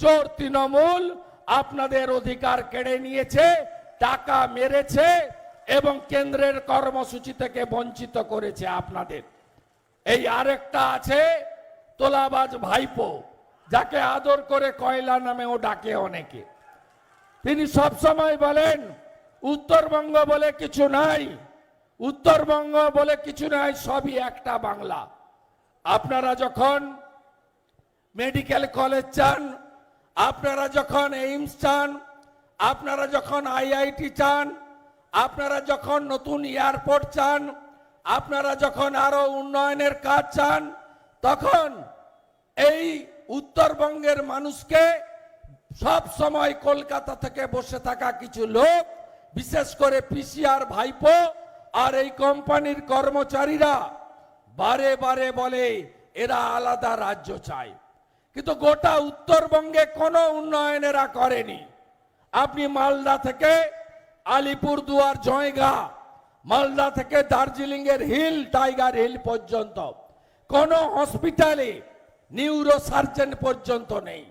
চোর তৃণমূল আপনাদের অধিকার কেড়ে নিয়েছে, টাকা মেরেছে এবং কেন্দ্রের কর্মসূচি থেকে বঞ্চিত করেছে আপনাদের। এই আরেকটা আছে তোলাবাজ ভাইপো, যাকে আদর করে কয়লা নামেও ডাকে অনেকে। তিনি সব সময় বলেন, উত্তরবঙ্গ বলে কিছু নাই, উত্তরবঙ্গ বলে কিছু নাই, সবই একটা বাংলা। আপনারা যখন মেডিকেল কলেজ চান আপনারা যখন এইমস চান, আপনারা যখন আইআইটি চান, আপনারা যখন নতুন এয়ারপোর্ট চান, আপনারা যখন আরও উন্নয়নের কাজ চান, তখন এই উত্তরবঙ্গের মানুষকে সব সময় কলকাতা থেকে বসে থাকা কিছু লোক, বিশেষ করে পিসিআর ভাইপো আর এই কোম্পানির কর্মচারীরা বারে বারে বলে, এরা আলাদা রাজ্য চায়। কিন্তু গোটা উত্তরবঙ্গে কোনো উন্নয়ন এরা করেনি। আপনি মালদা থেকে আলিপুরদুয়ার জয়গা, মালদা থেকে দার্জিলিং এর হিল, টাইগার হিল পর্যন্ত কোনো হসপিটালে নিউরো সার্জন পর্যন্ত নেই।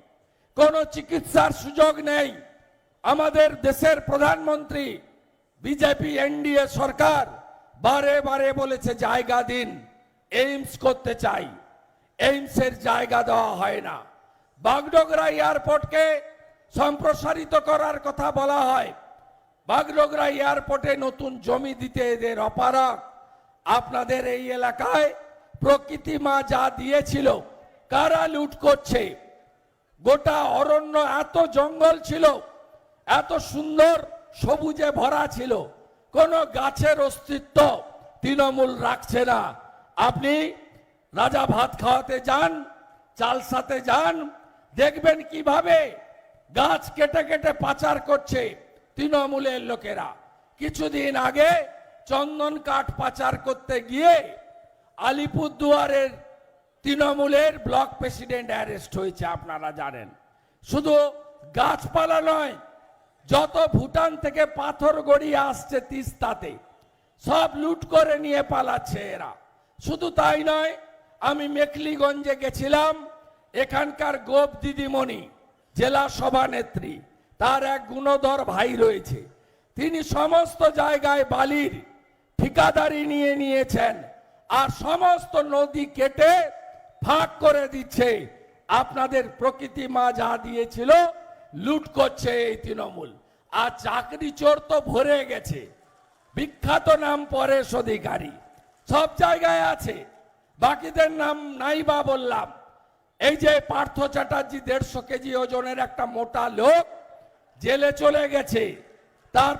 কোনো চিকিৎসার সুযোগ নেই। আমাদের দেশের প্রধানমন্ত্রী, বিজেপি, এনডিএ সরকার বারে বারে বলেছে, জায়গা দিন, এইমস করতে চাই। এইমসের জায়গা দেওয়া হয় না। বাগডোগরা এয়ারপোর্টকে সম্প্রসারিত করার কথা বলা হয়। বাগডোগরা এয়ারপোর্টে নতুন জমি দিতে এদের অপারক আপনাদের এই এলাকায় প্রকৃতি মা যা দিয়েছিল, কারা লুট করছে? গোটা অরণ্য এত জঙ্গল ছিল, এত সুন্দর সবুজে ভরা ছিল, কোন গাছের অস্তিত্ব তৃণমূল রাখছে না। আপনি রাজা ভাত খাওয়াতে যান চালসাতে যান, দেখবেন কীভাবে গাছ কেটে কেটে পাচার করছে তৃণমূলের লোকেরা। কিছুদিন আগে চন্দন কাঠ পাচার করতে গিয়ে আলিপুরদুয়ারের তৃণমূলের ব্লক প্রেসিডেন্ট অ্যারেস্ট হয়েছে, আপনারা জানেন। শুধু গাছপালা নয়, যত ভুটান থেকে পাথর গড়িয়ে আসছে তিস্তাতে, সব লুট করে নিয়ে পালাচ্ছে এরা। শুধু তাই নয় আমি মেখলিগঞ্জে গেছিলাম, এখানকার গোপ দিদিমণি, জেলা সভানেত্রী তার এক গুণধর ভাই রয়েছে। তিনি সমস্ত জায়গায় বালির ঠিকাদারি নিয়ে নিয়েছেন আর সমস্ত নদী কেটে ফাঁক করে দিচ্ছে। আপনাদের প্রকৃতি মা যা দিয়েছিল, লুট করছে এই তৃণমূল। আর চাকরি চোর তো ভরে গেছে। বিখ্যাত নাম পরেশ অধিকারী। সব জায়গায় আছে। বাকিদের নাম নাই বা বললাম। এই যে পার্থ চ্যাটার্জি দেড়শো কেজি ওজনের একটা মোটা লোক জেলে চলে গেছে। তার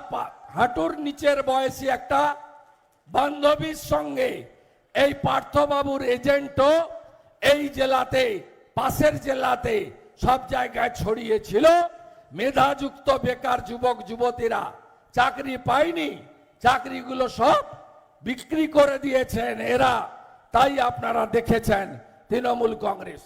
হাঁটুর নিচের বয়সী একটা বান্ধবীর সঙ্গে এই পার্থবাবুর এজেন্টও এই জেলাতে, পাশের জেলাতে সব জায়গায় ছড়িয়েছিল। মেধাযুক্ত বেকার যুবক, যুবতীরা চাকরি পায়নি। চাকরিগুলো সব বিক্রি করে দিয়েছেন এরা। তাই আপনারা দেখেছেন তৃণমূল কংগ্রেস।